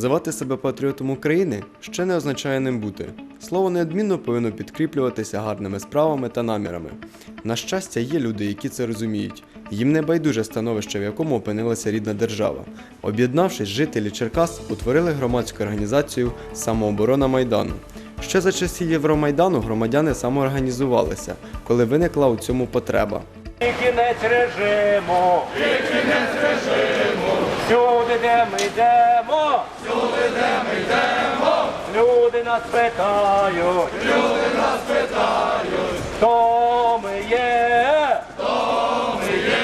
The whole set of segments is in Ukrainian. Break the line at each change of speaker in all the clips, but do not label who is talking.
Називати себе патріотом України ще не означає ним бути. Слово неодмінно повинно підкріплюватися гарними справами та намірами. На щастя, є люди, які це розуміють. Їм не байдуже становище, в якому опинилася рідна держава. Об'єднавшись, жителі Черкас утворили громадську організацію Самооборона Майдану. Ще за часів Євромайдану громадяни самоорганізувалися, коли виникла у цьому потреба.
І кінець режиму. І кінець режиму. Всюди, де ми йдемо. Всюди, де ми йдемо. Люди нас питають. Люди нас питають. Хто ми є? Хто ми є?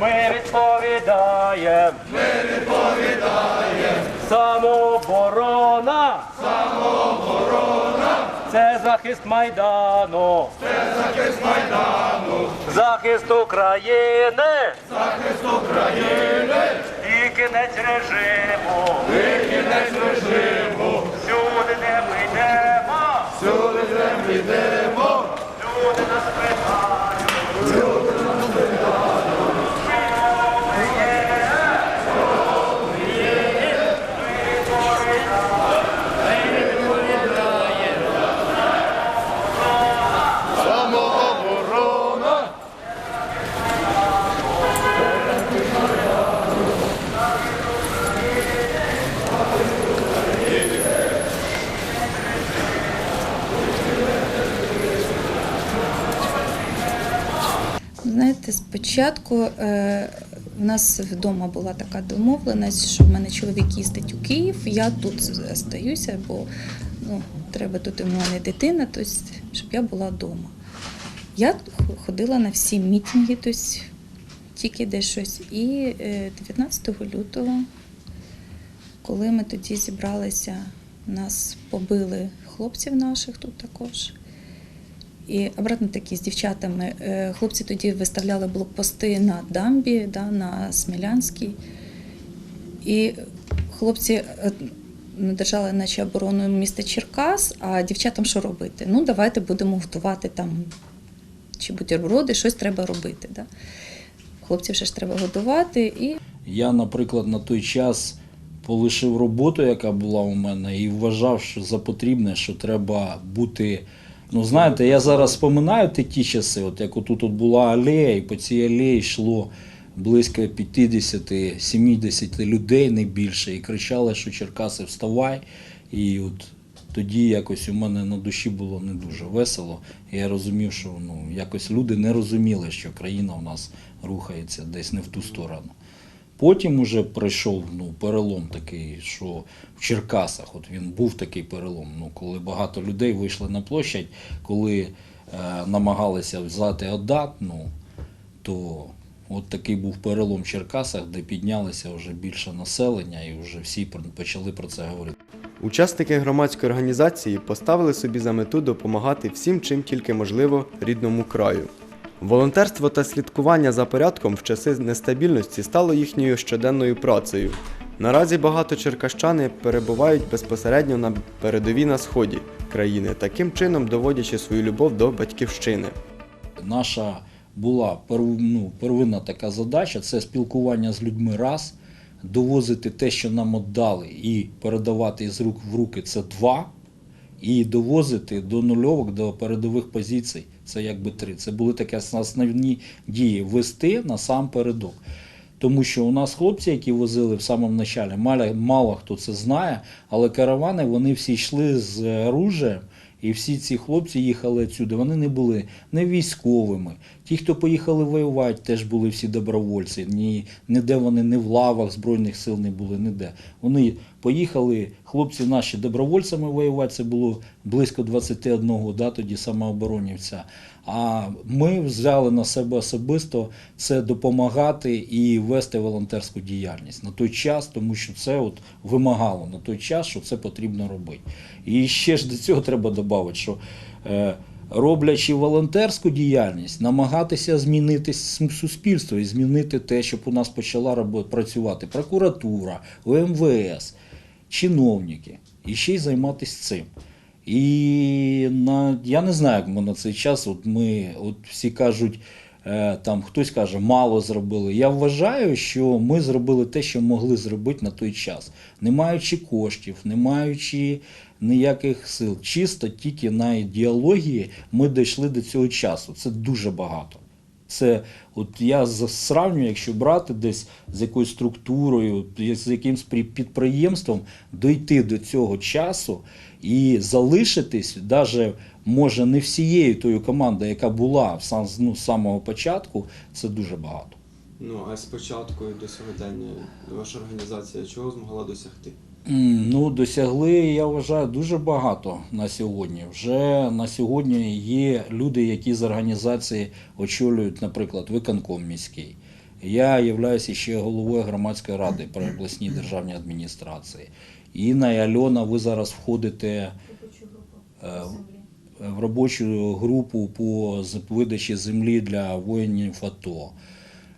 Ми відповідаємо. Ми відповідаємо. Самооборона. Самооборона. Це захист Майдану. Захист України! Захист України! Кінець режиму! Кінець режиму! Всюди, де ми йдемо! Всюди, де ми йдемо! Люди нас питають!
Знаєте, спочатку е, в нас вдома була така домовленість, що в мене чоловік їздить у Київ, я тут залишаюся, бо ну, треба тут у мене дитина, тобто, щоб я була вдома. Я ходила на всі мітинги, тобто тільки де щось. І е, 19 лютого, коли ми тоді зібралися, нас побили хлопців наших тут також. І обратно такі з дівчатами. Е, Хлопці тоді виставляли блокпости на дамбі, да, на Смілянській. І хлопці е, держали наче оборону міста Черкас, а дівчатам що робити? Ну, давайте будемо готувати там чи бутерброди, щось треба робити. Да. Хлопців ще ж треба годувати. І
Я, наприклад, на той час полишив роботу, яка була у мене, і вважав, що за потрібне, що треба бути. Ну, знаєте, я зараз споминаю ті, часи, от як отут от була алея, і по цій алеї йшло близько 50-70 людей, не більше, і кричали, що Черкаси вставай. І от тоді якось у мене на душі було не дуже весело. І я розумів, що ну, якось люди не розуміли, що країна у нас рухається десь не в ту сторону. Потім уже прийшов ну, перелом такий, що в Черкасах, от він був такий перелом, ну, коли багато людей вийшли на площадь, коли е, намагалися взяти ОДАТ, ну, то от такий був перелом в Черкасах, де піднялося вже більше населення і вже всі почали про це говорити.
Учасники громадської організації поставили собі за мету допомагати всім, чим тільки можливо, рідному краю. Волонтерство та слідкування за порядком в часи нестабільності стало їхньою щоденною працею. Наразі багато черкащани перебувають безпосередньо на передовій на сході країни, таким чином доводячи свою любов до батьківщини.
Наша була ну, первинна така задача це спілкування з людьми раз, довозити те, що нам віддали, і передавати із рук в руки це два, і довозити до нульовок, до передових позицій. Це якби три. Це були такі основні дії вести на сам передок. Тому що у нас хлопці, які возили в самому началі, мало, мало хто це знає, але каравани вони всі йшли з оружием, і всі ці хлопці їхали відсюди. Вони не були не військовими. Ті, хто поїхали воювати, теж були всі добровольці. Ні, ніде вони не в лавах Збройних сил не були, ніде. Вони поїхали, хлопці наші добровольцями воювати, це було близько 21, да, тоді самооборонівця. А ми взяли на себе особисто це допомагати і вести волонтерську діяльність на той час, тому що це от вимагало на той час, що це потрібно робити. І ще ж до цього треба додати, що е, роблячи волонтерську діяльність, намагатися змінити суспільство і змінити те, щоб у нас почала працювати прокуратура, УМВС, чиновники, і ще й займатися цим. І на, я не знаю, як ми на цей час, от ми от всі кажуть, е, там хтось каже, мало зробили. Я вважаю, що ми зробили те, що могли зробити на той час, не маючи коштів, не маючи ніяких сил. Чисто тільки на ідеології ми дійшли до цього часу. Це дуже багато. Це от я з- сравнюю, якщо брати десь з якоюсь структурою, з якимсь підприємством, дойти до цього часу і залишитись, навіть може не всією тою командою, яка була в сам, ну, з самого початку, це дуже багато.
Ну а спочатку і до сьогодення ваша організація чого змогла досягти?
Ну, досягли, я вважаю, дуже багато на сьогодні. Вже на сьогодні є люди, які з організації очолюють, наприклад, виконком міський. Я являюся ще головою громадської ради при обласній державній адміністрації. Інна і Альона, ви зараз входите е, в робочу групу по видачі землі для воїнів АТО.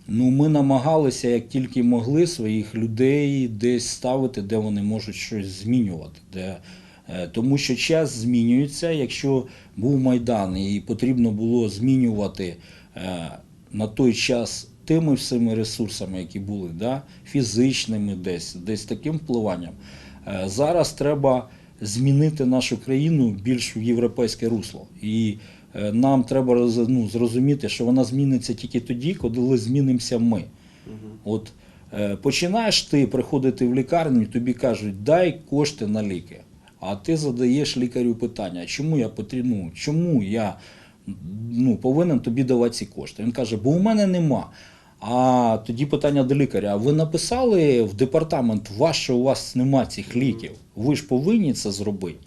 Ну, ми намагалися, як тільки могли, своїх людей десь ставити, де вони можуть щось змінювати. Де, е, тому що час змінюється. Якщо був Майдан і потрібно було змінювати е, на той час тими всіми ресурсами, які були, да, фізичними десь, десь таким впливанням, е, зараз треба змінити нашу країну більш в європейське русло. І нам треба ну, зрозуміти, що вона зміниться тільки тоді, коли змінимося ми. От е, починаєш ти приходити в лікарню, тобі кажуть, дай кошти на ліки. А ти задаєш лікарю питання, чому я потрібно, ну, чому я ну, повинен тобі давати ці кошти? Він каже, бо у мене нема. А тоді питання до лікаря: а ви написали в департамент ваш, що у вас нема цих ліків? Ви ж повинні це зробити.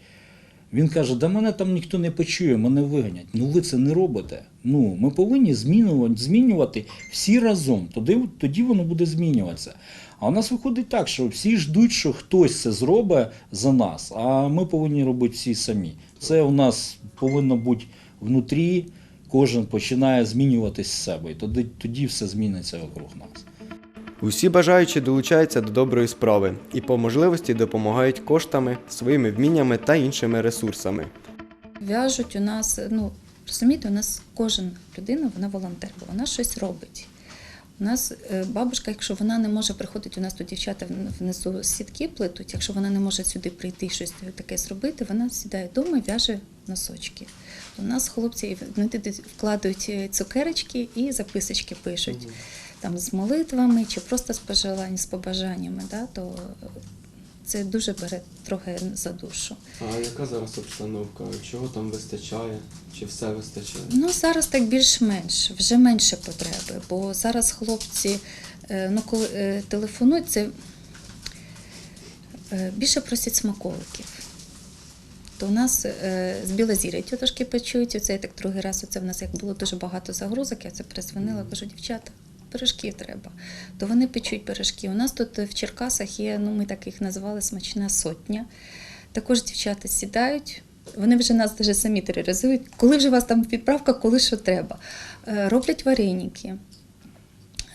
Він каже, да мене там ніхто не почує, мене виганять. Ну ви це не робите. Ну, ми повинні змінювати, змінювати всі разом. Тоді, тоді воно буде змінюватися. А у нас виходить так, що всі ждуть, що хтось це зробить за нас, а ми повинні робити всі самі. Це у нас повинно бути внутрі, кожен починає змінюватись з себе. І тоді, тоді все зміниться вокруг нас.
Усі бажаючі долучаються до доброї справи і по можливості допомагають коштами, своїми вміннями та іншими ресурсами.
В'яжуть у нас, ну розумієте, у нас кожен людина, вона волонтер, бо вона щось робить. У нас е, бабушка, якщо вона не може приходити, у нас тут дівчата внизу сітки плетуть, якщо вона не може сюди прийти щось таке зробити, вона сідає вдома і в'яже носочки. У нас хлопці вони туди вкладають е, цукерочки і записочки пишуть. Там з молитвами чи просто з пожелань, з побажаннями, да, то це дуже бере трохи за душу.
А яка зараз обстановка? Чого там вистачає? Чи все вистачає?
Ну, зараз так більш-менш, вже менше потреби, бо зараз хлопці, е, ну, коли е, телефонують, це е, більше просять смаколиків. То у нас е, з Білозір'я тітушки печуть, оце я так другий раз, оце в нас як було дуже багато загрузок, я це перезвонила, кажу, дівчата, пиріжків треба. То вони печуть пиріжки. У нас тут в Черкасах є, ну ми так їх називали смачна сотня. Також дівчата сідають. Вони вже нас самі тероризують. Коли вже у вас там відправка, коли що треба. Е, Роблять вареники.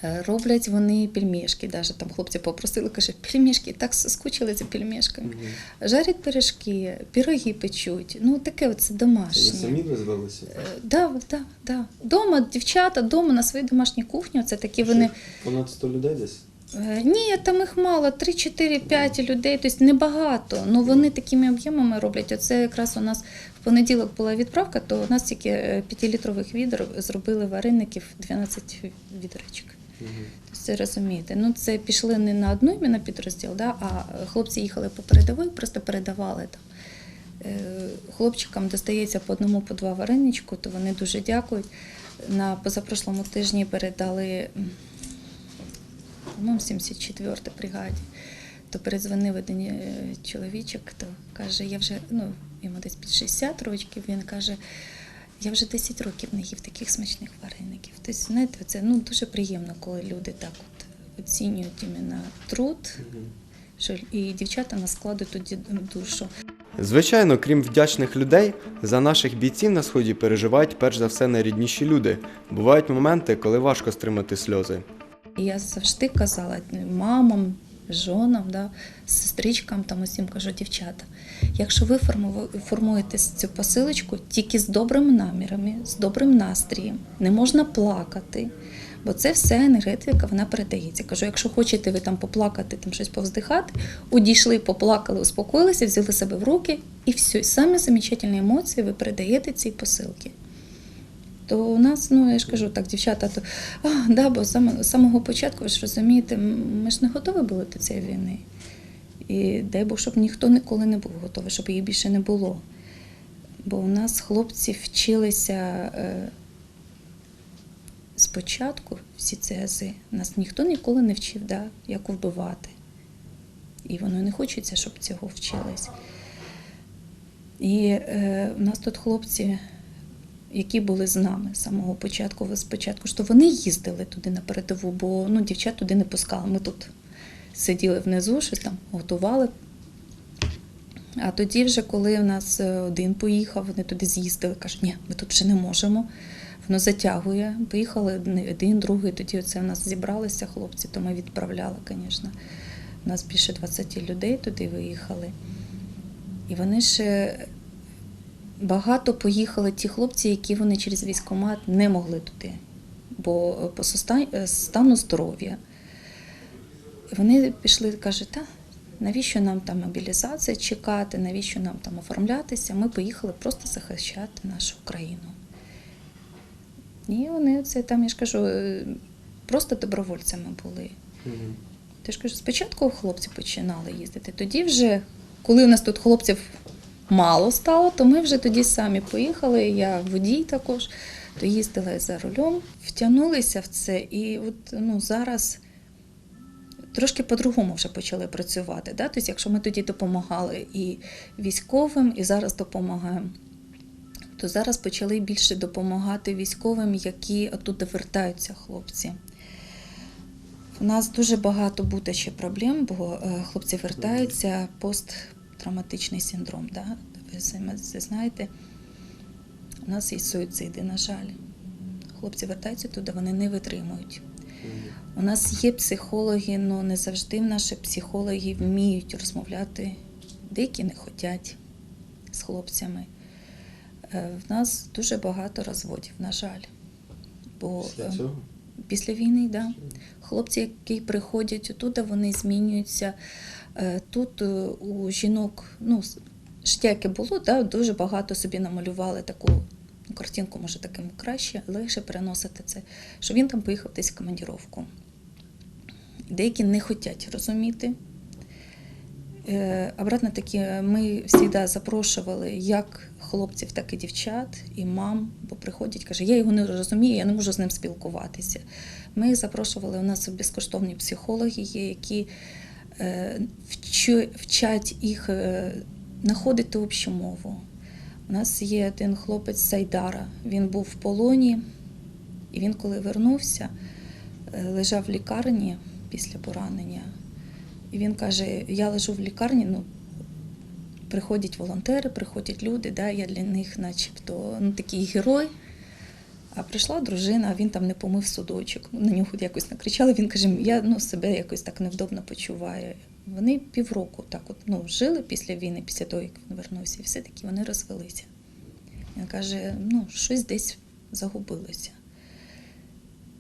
Е, Роблять вони пельмешки, даже там хлопці попросили, каже, пельмешки, так скучили за пельмешками. Жарять пиріжки, пироги печуть. Ну таке оце домашнє.
визвалися?
Е, Да, да, да. Дома дівчата, дома на своїй домашній кухні. Це такі вони.
Понад 100 людей десь?
Е, Ні, там їх мало, 3, 4, 5 людей, тобто небагато. Ну вони такими об'ємами роблять. Оце якраз у нас в понеділок була відправка, то у нас тільки е, 5-літрових відер зробили вареників 12 відерочок. Це розумієте. Ну це пішли не на одну іменно підрозділ, да, а хлопці їхали по передовій, просто передавали там. Е, Хлопчикам достається по одному, по два вареничку, то вони дуже дякують. На позапрошлому тижні передали по-моєму, 74-й бригаді. То передзвонив один е, чоловічок, то каже, я вже, ну, йому десь під 60 років, він каже, я вже 10 років не їв таких смачних вареників. Тобто, знаєте, це ну, дуже приємно, коли люди так от оцінюють іменно труд, що і дівчата нас складуть тоді душу.
Звичайно, крім вдячних людей, за наших бійців на сході переживають перш за все найрідніші люди. Бувають моменти, коли важко стримати сльози.
Я завжди казала мамам, жонам, да, сестричкам, там усім кажу, дівчата, якщо ви форму- формуєте цю посилочку тільки з добрими намірами, з добрим настроєм, не можна плакати. Бо це все енергетика, вона передається. Кажу, якщо хочете ви там поплакати, там щось повздихати, одійшли, поплакали, успокоїлися, взяли себе в руки, і все. І самі замечательні емоції ви передаєте цій посилки. То у нас, ну я ж кажу так, дівчата, то а, да, бо з самого початку, ви ж розумієте, ми ж не готові були до цієї війни. І дай Бог, щоб ніхто ніколи не був готовий, щоб її більше не було. Бо у нас хлопці вчилися е, спочатку, всі ці ази, нас ніхто ніколи не вчив, да, як вбивати. І воно не хочеться, щоб цього вчились. І е, у нас тут хлопці, які були з нами з самого початку, спочатку, що вони їздили туди на передову, бо ну, дівчат туди не пускали. Ми тут сиділи внизу, щось там готували. А тоді, вже, коли в нас е, один поїхав, вони туди з'їздили, кажуть, ні, ми тут вже не можемо. Воно затягує. Поїхали один, другий. Тоді оце в нас зібралися хлопці, то ми відправляли, звісно. У нас більше 20 людей туди виїхали. І вони ще багато поїхали ті хлопці, які вони через військкомат не могли туди, бо е, по е, стану здоров'я. Вони пішли, кажуть, та навіщо нам там мобілізація чекати, навіщо нам там оформлятися? Ми поїхали просто захищати нашу країну. І вони це там, я ж кажу, е, просто добровольцями були. Ти ж кажу, спочатку хлопці починали їздити. Тоді вже, коли у нас тут хлопців мало стало, то ми вже тоді самі поїхали. Я водій також, то їздила за рулем, втягнулися в це. І от ну, зараз трошки по-другому вже почали працювати. Да? Тобто, якщо ми тоді допомагали і військовим, і зараз допомагаємо. То зараз почали більше допомагати військовим, які оттуда вертаються хлопці. У нас дуже багато буде ще проблем, бо е, хлопці вертаються посттравматичний синдром. Да? Ви самі це знаєте. У нас є суїциди, на жаль. Хлопці вертаються туди, вони не витримують. У нас є психологи, але не завжди наші психологи вміють розмовляти. Деякі не хочуть з хлопцями. Е, В нас дуже багато розводів, на жаль. Бо е, після війни, да. Хлопці, які приходять оттуда, вони змінюються. Е, Тут е, у жінок, ну, яке було, да, дуже багато собі намалювали таку картинку, може, таким краще, легше переносити це, що він там поїхав десь в командіровку. Деякі не хочуть розуміти. Е, Обратно таки, ми завжди запрошували як хлопців, так і дівчат, і мам, бо приходять, каже, я його не розумію, я не можу з ним спілкуватися. Ми запрошували, у нас безкоштовні психологи є, які вчать їх е, знаходити общу мову. У нас є один хлопець Сайдара, він був в полоні, і він, коли вернувся, е, лежав в лікарні після поранення. І він каже: я лежу в лікарні, ну, приходять волонтери, приходять люди, да, я для них начебто ну, такий герой. А прийшла дружина, а він там не помив судочок. Ну, На нього якось накричали. Він каже, я ну, себе якось так невдобно почуваю. Вони півроку так от, ну, жили після війни, після того, як він вернувся, і все-таки вони розвелися. Він каже, ну, щось десь загубилося.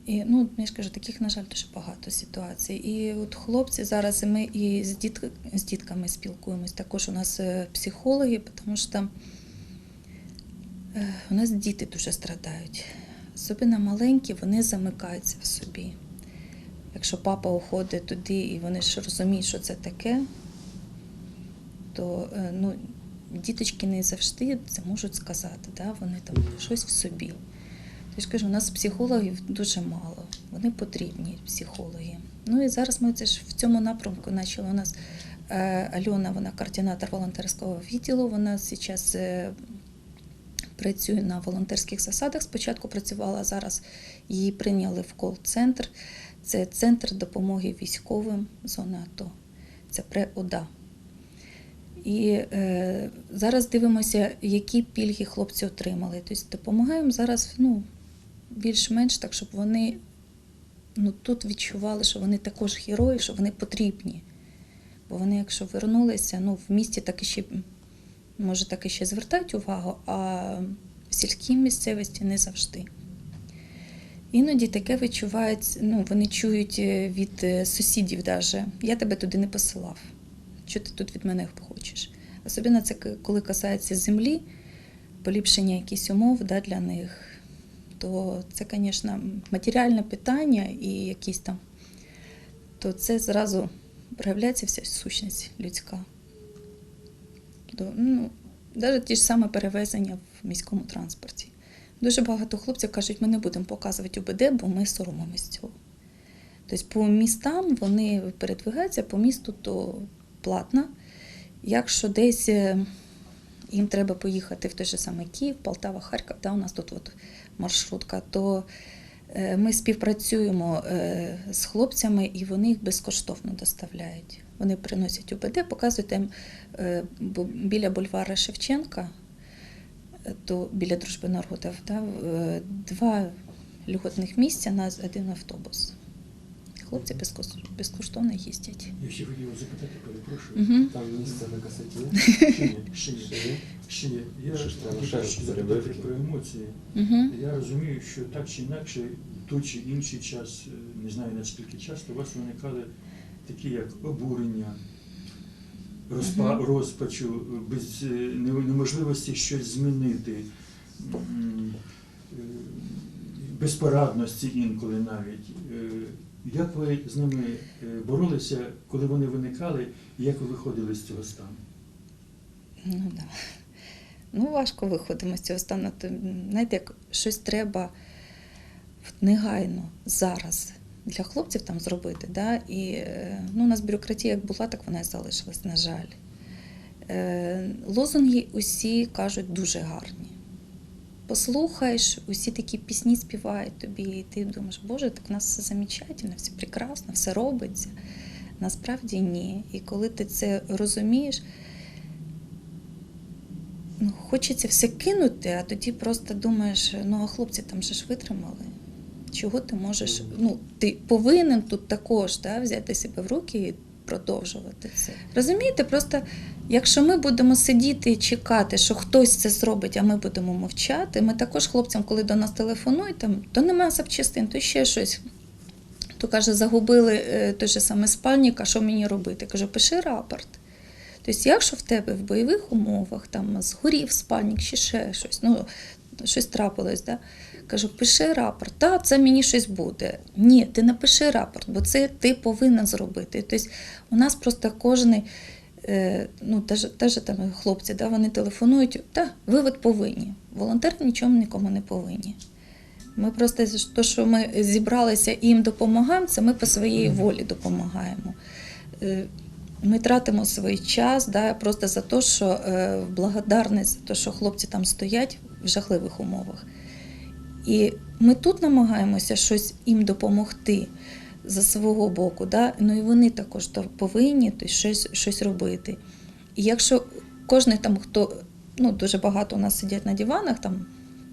І ну, я ж кажу, таких, на жаль, дуже багато ситуацій. І от хлопці зараз ми і з, дітк, з дітками спілкуємось. Також у нас е, психологи, тому що там у нас діти дуже страдають. Особливо маленькі, вони замикаються в собі. Якщо папа уходить туди і вони ж розуміють, що це таке, то е, ну, діточки не завжди це можуть сказати, да? вони там щось в собі. Я ж кажу, у нас психологів дуже мало, вони потрібні, психологи. Ну і зараз ми це ж в цьому напрямку почали. У нас е, Альона, вона координатор волонтерського відділу, вона зараз працює на волонтерських засадах. Спочатку працювала, зараз її прийняли в кол-центр. Це центр допомоги військовим зони АТО. Це ПРЕОДА. І е, зараз дивимося, які пільги хлопці отримали. Тобто допомагаємо зараз ну, більш-менш так, щоб вони ну, тут відчували, що вони також герої, що вони потрібні. Бо вони, якщо вернулися, ну, в місті так і ще, може, так і ще звертають увагу, а в сільській місцевості не завжди. Іноді таке відчувають, ну, вони чують е, від е, сусідів даже, я тебе туди не посилав. Що ти тут від мене хочеш? Особливо це коли касається землі, поліпшення якихось умов да, для них, то це, звісно, матеріальне питання і якісь там, то це зразу проявляється вся сущність людська. То, ну, навіть ті ж саме перевезення в міському транспорті. Дуже багато хлопців кажуть, ми не будемо показувати УБД, бо ми соромимось цього. Тобто по містам вони передвигаються, по місту то платно. Якщо десь е, їм треба поїхати в той же самий Київ, Полтава, Харків, да, у нас тут от маршрутка, то е, ми співпрацюємо е, з хлопцями і вони їх безкоштовно доставляють. Вони приносять УБД, показують їм е, біля бульвара Шевченка, е, то біля дружби народів, да, е, два льготних місця на один автобус. Хлопці безкоштовно їздять.
Я ще хотів запитати, перепрошую.
Мгм.
Там місце на касеті.
Ще ні, ще ні. Я запитати про емоції.
Угу.
Я розумію, що так чи інакше, той чи інший час, не знаю наскільки часто, у вас виникали такі як обурення, розпа, розпачу, без е, неможливості щось змінити, е, безпорадності інколи навіть. Е, Як ви з ними боролися, коли вони виникали, і як ви виходили з цього стану?
Ну да. Ну, важко виходимо з цього стану. Знаєте, як щось треба негайно зараз для хлопців там зробити. Да? І е, ну, у нас бюрократія як була, так вона і залишилась, на жаль. Е, Лозунги усі кажуть дуже гарні. Послухаєш, усі такі пісні співають тобі, і ти думаєш, Боже, так у нас все замечательно, все прекрасно, все робиться. Насправді ні. І коли ти це розумієш, ну, хочеться все кинути, а тоді просто думаєш, ну а хлопці там же ж витримали. Чого ти можеш? Ну, ти повинен тут також да, взяти себе в руки і продовжувати це. Розумієте, просто якщо ми будемо сидіти і чекати, що хтось це зробить, а ми будемо мовчати, ми також хлопцям, коли до нас телефонують, там, то немає запчастин, то ще щось. То каже, загубили е, той же саме спальник, а що мені робити? Кажу, пиши рапорт. Тобто, якщо в тебе в бойових умовах там згорів спальник чи ще щось, ну щось трапилось, да? Кажу, пиши рапорт, та це мені щось буде. Ні, ти не пиши рапорт, бо це ти повинен зробити. Тобто, у нас просто кожен, е, ну теж, там хлопці, да, вони телефонують, та ви повинні. Волонтери нічому нікому не повинні. Ми просто то, що ми зібралися і їм допомагаємо, це ми по своїй волі допомагаємо. Е, Ми тратимо свій час да, просто за те, що е, в благодарність за те, що хлопці там стоять в жахливих умовах. І ми тут намагаємося щось їм допомогти за свого боку, да? ну і вони також повинні то щось, щось робити. І якщо кожен там, хто ну, дуже багато у нас сидять на диванах, там,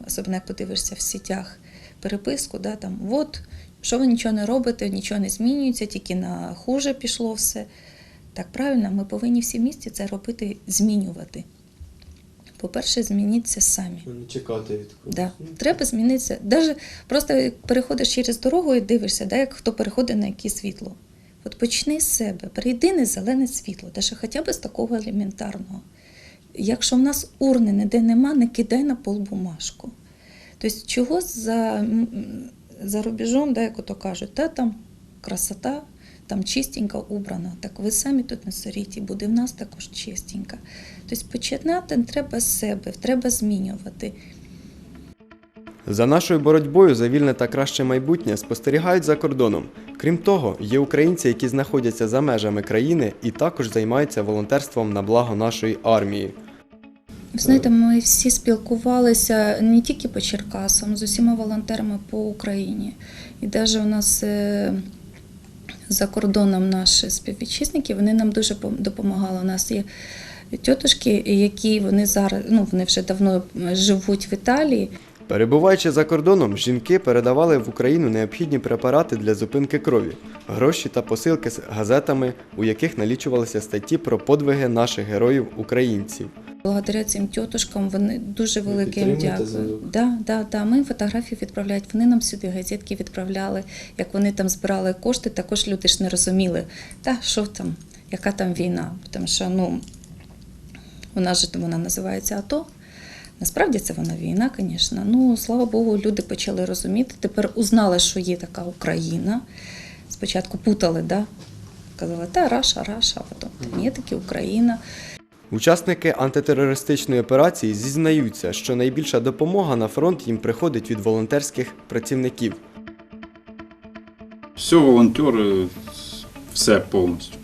особливо як подивишся в сітях переписку, да, там, от, що ви нічого не робите, нічого не змінюється, тільки на хуже пішло все. Так правильно, ми повинні всі місті це робити, змінювати. По-перше, змініться самі.
Не чекати від когось.
Да. Треба змінитися. Даже просто переходиш через дорогу і дивишся, да, як хто переходить на яке світло. От почни з себе, перейди на зелене світло, даже хоча б з такого елементарного. Якщо в нас урни ніде нема, не кидай на пол бумажку. Тобто, чого за, за рубежом, да, як ото кажуть, та там красота, там чистенько убрано. Так ви самі тут на соріті, буде в нас також чистенько. Тобто починати треба з себе, треба змінювати.
За нашою боротьбою за вільне та краще майбутнє спостерігають за кордоном. Крім того, є українці, які знаходяться за межами країни і також займаються волонтерством на благо нашої армії.
Знаєте, ми всі спілкувалися не тільки по Черкасам, з усіма волонтерами по Україні. І навіть у нас е, за кордоном наші співвітчизники, вони нам дуже пом- допомагали. У нас є тітушки, які вони зараз, ну вони вже давно живуть в Італії.
Перебуваючи за кордоном, жінки передавали в Україну необхідні препарати для зупинки крові, гроші та посилки з газетами, у яких налічувалися статті про подвиги наших героїв українців.
Благодаря цим тітушкам вони дуже велике їм дякую. Да, да, да. Ми фотографії відправляють. Вони нам сюди газетки відправляли. Як вони там збирали кошти, також люди ж не розуміли, та що там, яка там війна. Тому що ну, у нас же вона називається АТО. Насправді це вона війна, звісно. Ну, слава Богу, люди почали розуміти. Тепер узнали, що є така Україна. Спочатку путали, да? казали, та Раша, Раша, а потім «Та ні, таки Україна.
Учасники антитерористичної операції зізнаються, що найбільша допомога на фронт їм приходить від волонтерських працівників.
Все волонтери, все повністю.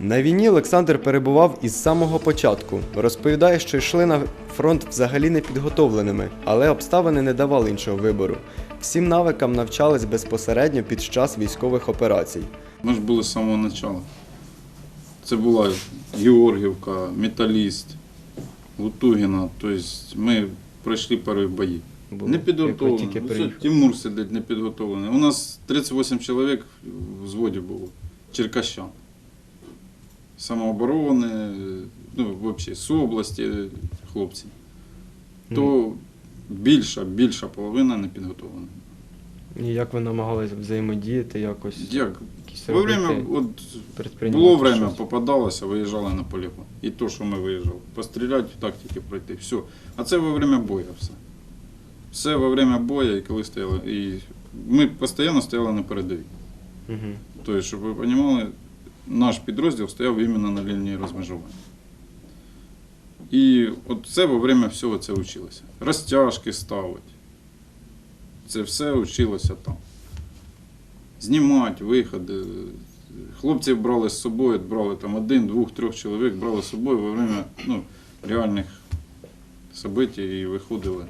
На війні Олександр перебував із самого початку. Розповідає, що йшли на фронт взагалі не підготовленими, але обставини не давали іншого вибору. Всім навикам навчались безпосередньо під час військових операцій.
Ми ж були з самого початку. Це була Георгівка, Металіст, Лутугіна. Тобто ми пройшли перші бої. Не підготовлені. Ось Тимур сидить не підготовлений. У нас 38 чоловік в взводі було. Черкащан. Самооборони, ну, взагалі, з області хлопці. То більша, більша половина не підготовлена.
І як ви намагалися взаємодіяти якось?
Як?
Якісь
Во время, от,
предприймати
було время,
щось?
попадалося, виїжджали на полігон. І то, що ми виїжджали. Постріляти, тактики пройти. Все. А це во время бою все. Все во время бою, і коли стояли. І ми постійно стояли на передовій.
Мгм.
Тобто, щоб ви розуміли, наш підрозділ стояв іменно на лінії розмежування. І от це во время всього це вчилося. Розтяжки ставити. Це все вчилося там Знімати, виходи. Хлопців брали з собою, брали там один, двох, трьох чоловік, брали з собою во время ну, реальних событий і виходили.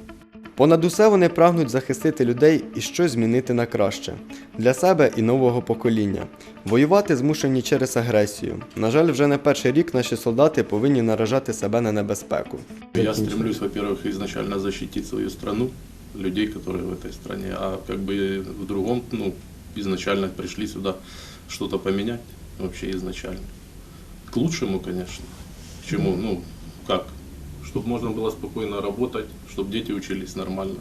Понад усе вони прагнуть захистити людей і щось змінити на краще для себе і нового покоління. Воювати змушені через агресію. На жаль, вже не перший рік наші солдати повинні наражати себе на небезпеку.
Я стремлюсь, во-первых, изначально защитить свою страну, людей, которые в этой стране, а как бы в другом, ну, изначально пришли сюда что-то поменять, вообще изначально. К лучшему, конечно. К чему, ну, как? Чтобы можно было спокойно работать, чтобы дети учились нормально.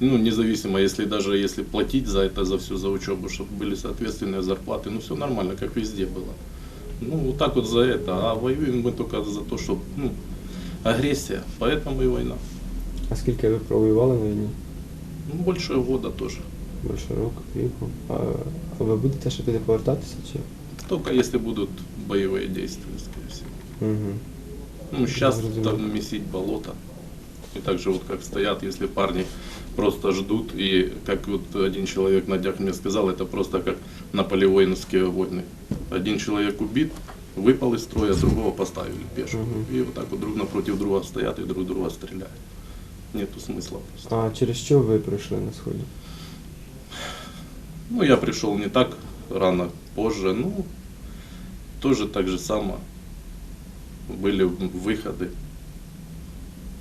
Ну, независимо, если даже если платить за это, за всю, за учебу, чтобы были соответственные зарплаты, ну, все нормально, как везде было. Ну, вот так вот за это. А воюем мы только за то, чтобы, ну, агрессия, поэтому и война.
А скільки ви провоювали на війні?
Ну, больше года тоже.
Більше року, віку. А, ви будете ще туди повертатися чи?
Только если будут боевые действия, скорее всего.
Угу.
Ну, сейчас
Разумею.
там месить болото. И так же вот как стоят, если парни просто ждут, и как вот один человек на днях мне сказал, это просто как наполеоновские войны. Один человек убит, выпал из строя, другого поставили пешку.
Мгм.
И вот так вот друг напротив друга стоят и друг друга стреляют. Нету смысла просто.
А через що ви прийшли на сході?
Ну, я пришел не так рано, позже, ну, тоже так же само. Были выходы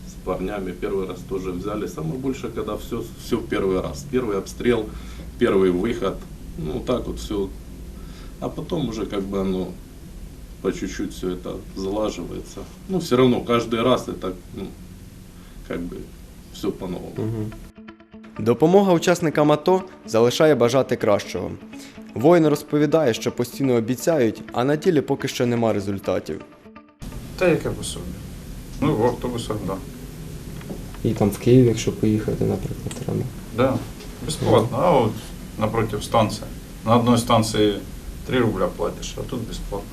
с парнями, первый раз тоже взяли. Самое больше, когда все, все первый раз. Первый обстрел, первый выход, ну, так вот все. А потом уже как бы оно по чуть-чуть все это залаживается. Ну, все равно каждый раз это, ну, как бы все по-новому.
Угу. Допомога учасникам АТО залишає бажати кращого. Воїн розповідає, що постійно обіцяють, а на ділі поки що нема результатів.
Та яке пособі? Ну, в автобусах, так.
І там в Київ, якщо поїхати, наприклад, треба.
Да. Бесплатно. А от напротив станції. На одній станції 3 рубля платиш, а тут безплатно.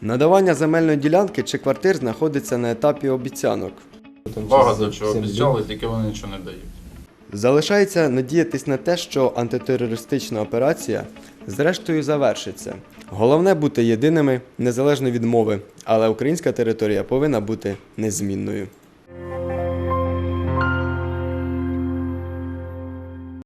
Надавання земельної ділянки чи квартир знаходиться на етапі обіцянок.
Багато чого обіцяли, тільки вони нічого не дають.
Залишається надіятись на те, що антитерористична операція зрештою завершиться. Головне бути єдиними незалежно від мови, але українська територія повинна бути незмінною.